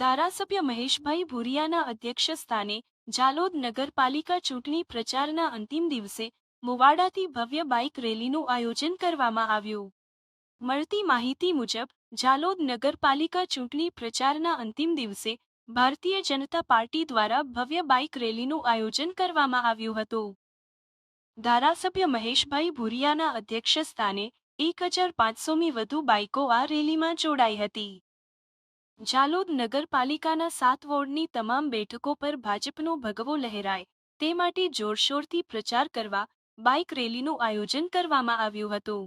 ધારાસભ્ય મહેશભાઈ ભુરિયાના અધ્યક્ષસ્થાને જાલોદ નગરપાલિકા ચૂંટણી પ્રચારના અંતિમ દિવસે મુવાડાથી ભવ્ય બાઇક રેલીનું આયોજન કરવામાં આવ્યું. મળતી માહિતી મુજબ જાલોદ નગરપાલિકા ચૂંટણી પ્રચારના અંતિમ દિવસે ભારતીય જનતા પાર્ટી દ્વારા ભવ્ય બાઇક રેલીનું આયોજન કરવામાં આવ્યું હતું. ધારાસભ્ય મહેશભાઈ ભુરિયાના અધ્યક્ષસ્થાને એક હજાર પાંચસોમી વધુ બાઇકો આ રેલીમાં જોડાઈ હતી. જાલોદ નગરપાલિકાના સાત વોર્ડની તમામ બેઠકો પર ભાજપનો ભગવો લહેરાય. તે માટે જોરશોરથી પ્રચાર કરવા બાઇક રેલીનું આયોજન કરવામાં આવ્યું હતું.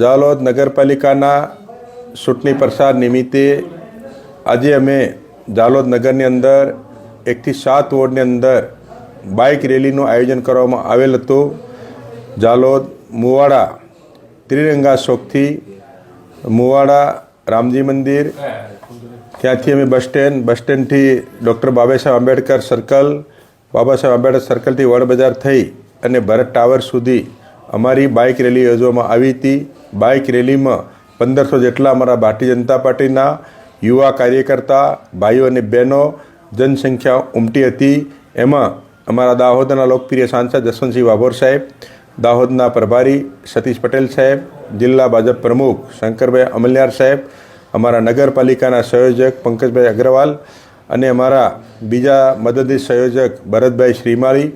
જાલોદ નગરપાલિકાના ચૂંટણી પ્રસાર નિમિત્તે આજે અમે જાલોદ નગરની અંદર એકથી સાત વોર્ડની અંદર બાઇક રેલીનું આયોજન કરવામાં આવેલ હતું. જાલોદ મુવાડા ત્રિરંગા ચોકથી મુવાડા રામજી મંદિર, ત્યાંથી અમે બસ સ્ટેન્ડ, બસ સ્ટેન્ડથી ડૉક્ટર બાબાસાહેબ આંબેડકર સર્કલ, બાબાસાહેબ આંબેડકર સર્કલથી વડ બજાર થઈ અને ભરત ટાવર સુધી અમારી બાઇક રેલી યોજવામાં આવી હતી. બાઇક રેલીમાં પંદરસો જેટલા અમારા ભારતીય જનતા પાર્ટીના યુવા કાર્યકર્તા, ભાઈઓ અને બહેનો જનસંખ્યા ઉમટી હતી. એમાં અમારા દાહોદના લોકપ્રિય સાંસદ જસવંતસિંહ વાભોર સાહેબ, દાહોદના પ્રભારી સતીશ પટેલ સાહેબ, જિલ્લા ભાજપ પ્રમુખ શંકરભાઈ અમલિયાર સાહેબ, અમારા નગરપાલિકાના સંયોજક પંકજભાઈ અગ્રવાલ અને અમારા બીજા મદદનીશ સંયોજક ભરતભાઈ શ્રીમાળી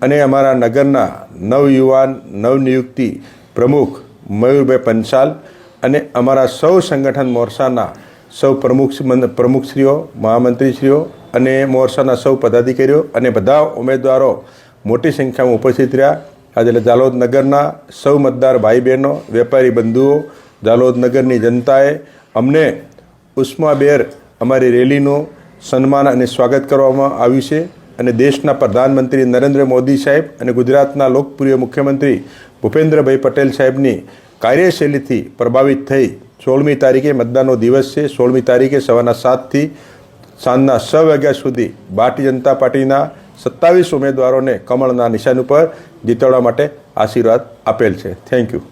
અને અમારા નગરના નવયુવાન, નવનિયુક્તિ પ્રમુખ મયુરભાઈ પંચાલ અને અમારા સૌ સંગઠન મોરસાના સૌ પ્રમુખ પ્રમુખશ્રીઓ, મહામંત્રીશ્રીઓ અને મોરસાના સૌ પદાધિકારીઓ અને બધા ઉમેદવારો મોટી સંખ્યામાં ઉપસ્થિત રહ્યા. આજે જાલોદ નગરના સૌ મતદાર ભાઈ બહેનો વેપારી બંધુઓ જાલોદ નગરની જનતાએ અમને ઉષ્માબેર અમારી રેલીનું સન્માન અને સ્વાગત કરવામાં આવ્યું છે. અને દેશના પ્રધાનમંત્રી નરેન્દ્ર મોદી સાહેબ અને ગુજરાતના લોકપ્રિય મુખ્યમંત્રી ભૂપેન્દ્રભાઈ પટેલ સાહેબની કાર્યશૈલીથી પ્રભાવિત થઈ. સોળમી તારીખે મતદાનનો દિવસ છે. સોળમી તારીખે સવારના સાતથી સાંજના છ વાગ્યા સુધી ભારતીય જનતા પાર્ટીના સત્તાવીસ ઉમેદવારોને કમળના નિશાન ઉપર જીતાડવા માટે આશીર્વાદ આપેલ છે. Thank you